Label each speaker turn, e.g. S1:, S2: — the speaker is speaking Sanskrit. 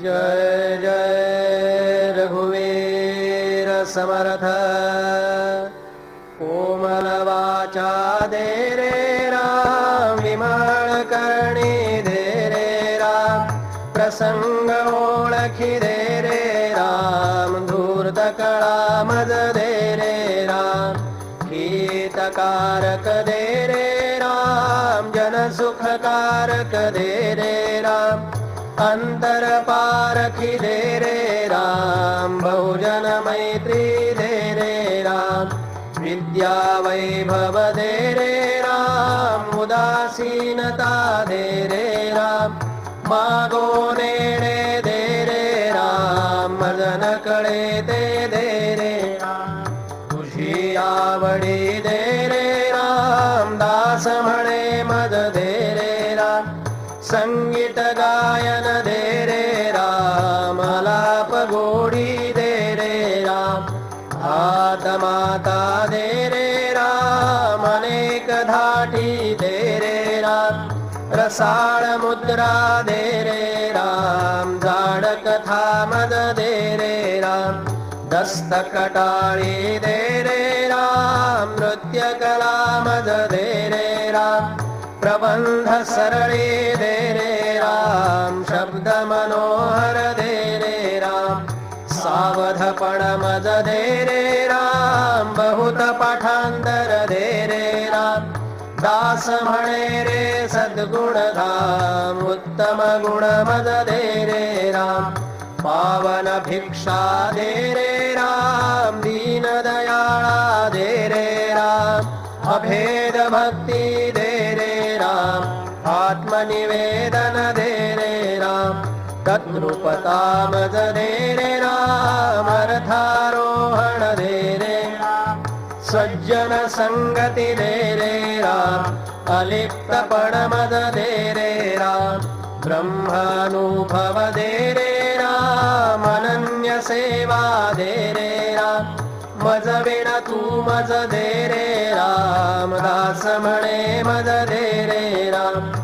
S1: जय जय रघुवीर समर्थ। कोमलवाचा दे रे राम विमलकर्णी दे रे राम दे रे राम धूर्तकळा मज दे रे राम हितकारक दे रे राम जनसुखकारक दे रे राम अंतर पारखी दे रे राम, बहुजन मैत्री दे रे राम, विद्या वैभव दे रे राम, उदासीनता दे रे राम, मागो नेणे दे रे राम, मदन कळे ते दे रे राम तुझी आवडी दे रे राम, दास म्हणे मद दे संगीत गायन दे रे राम। आलाप गोडी दे रे राम हात माता दे रे राम। अनेक धाटी दे रे राम रसाळ मुद्रा दे रे राम। जाड कथा मद दे रे राम दस्तकटाळी दे रे राम नृत्य कला मद दे रे राम प्रबंध सरळे दे रे राम शब्द मनोहर दे रे राम सावधपण मज दे रे राम बहुत पाठांतर दे रे राम दास म्हणे रे सद्गुण धाम उत्तम गुण मज दे रे राम पावन भिक्षा दे रे राम दीन दयाळा दे रे राम अभेद भक्ती दे रे राम। आत्मनिवेदन दे रे राम। तद्रुपता मज दे रे राम। अर्थारोहण दे रे राम। सज्जन संगती दे रे राम। अलिप्तपण मद दे रे राम। ब्रह्मानुभव दे रे राम। अनन्य सेवा दे रे राम माझा विण तू मज दे रे राम दास म्हणे मज दे रे राम.